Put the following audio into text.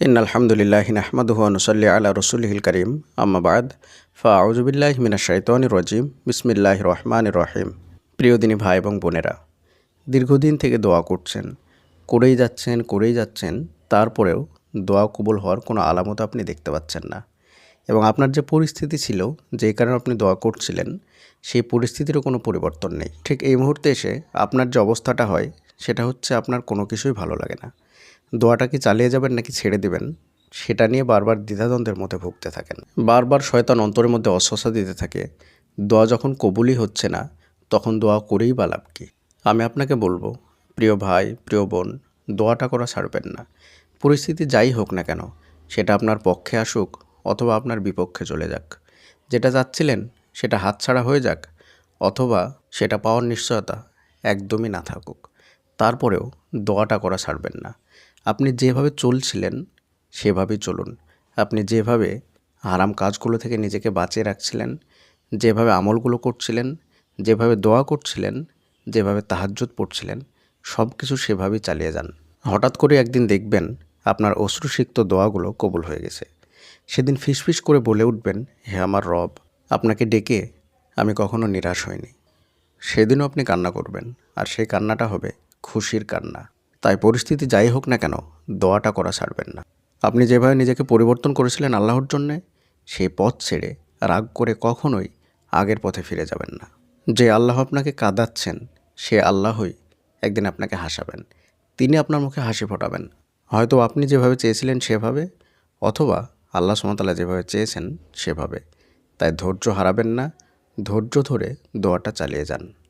In আলহামদুলিল্লাহ নাহমাদুহু নুসল্লি আলা রসুলহিল করিম। আম্মাবাদ ফাউজুবিল্লাহ মিনা শৈতানির রজিম। বিসমিল্লাহ রহমান রহিম। প্রিয় দিনী ভাই এবং বোনেরা, দীর্ঘদিন থেকে দোয়া করছেন, করেই যাচ্ছেন করেই যাচ্ছেন, তারপরেও দোয়া কবুল হওয়ার কোনো আলামত আপনি দেখতে পাচ্ছেন না। এবং আপনার যে পরিস্থিতি ছিল যেই কারণে আপনি দোয়া করছিলেন, সেই পরিস্থিতিরও কোনো পরিবর্তন নেই। ঠিক এই মুহূর্তে এসে আপনার যে অবস্থাটা হয়, সেটা হচ্ছে আপনার কোনো কিছুই ভালো লাগে না। দোয়াটা কি চালিয়ে যাবেন নাকি ছেড়ে দিবেন? সেটা নিয়ে বারবার দ্বিধাদ্বন্দ্বের মধ্যে ভুগতে থাকেন। বারবার শয়তান অন্তরের মধ্যে অস্বস্তা দিতে থাকে। দোয়া যখন কবুলই হচ্ছে না, তখন দোয়া করেই বা লাভ কি? আমি আপনাকে বলব, প্রিয় ভাই, প্রিয় বোন, দোয়াটা করা ছাড়বেন না। পরিস্থিতি যাই হোক না কেন, সেটা আপনার পক্ষে আসুক অথবা আপনার বিপক্ষে চলে যাক। যেটা চাচ্ছিলেন, সেটা হাতছাড়া হয়ে যাক অথবা সেটা পাওয়ার নিশ্চয়তা একদমই না থাকুক। তারপরেও দোয়াটা করা ছাড়বেন না। আপনি যেভাবে চলছিলেন, সেভাবেই চলুন। আপনি যেভাবে আরাম কাজগুলো থেকে নিজেকে বাঁচিয়ে রাখছিলেন, যেভাবে আমলগুলো করছিলেন, যেভাবে দোয়া করছিলেন, যেভাবে তাহাজ্জুদ পড়ছিলেন সব কিছু সেভাবেই চালিয়ে যান। হঠাৎ করে একদিন দেখবেন আপনার অশ্রুসিক্ত দোয়াগুলো কবুল হয়ে গেছে। সেদিন ফিসফিস করে বলে উঠবেন, হে আমার রব, আপনাকে ডেকে আমি কখনো নিরাশ হইনি। সেদিনও আপনি কান্না করবেন, আর সেই কান্নাটা হবে খুশির কান্না। তাই পরিস্থিতি যাই হোক না কেন, দোয়াটা করা ছাড়বেন না। আপনি যেভাবে নিজেকে পরিবর্তন করেছিলেন আল্লাহর জন্যে সেই পথ ছেড়ে রাগ করে কখনোই আগের পথে ফিরে যাবেন না। যে আল্লাহ আপনাকে কাঁদাচ্ছেন, সে আল্লাহই একদিন আপনাকে হাসাবেন। তিনি আপনার মুখে হাসি ফোটাবেন। হয়তো আপনি যেভাবে চেয়েছিলেন সেভাবে, অথবা আল্লাহ সুমতাল্লাহ যেভাবে চেয়েছেন সেভাবে। তাই ধৈর্য হারাবেন না, ধৈর্য ধরে দোয়াটা চালিয়ে যান।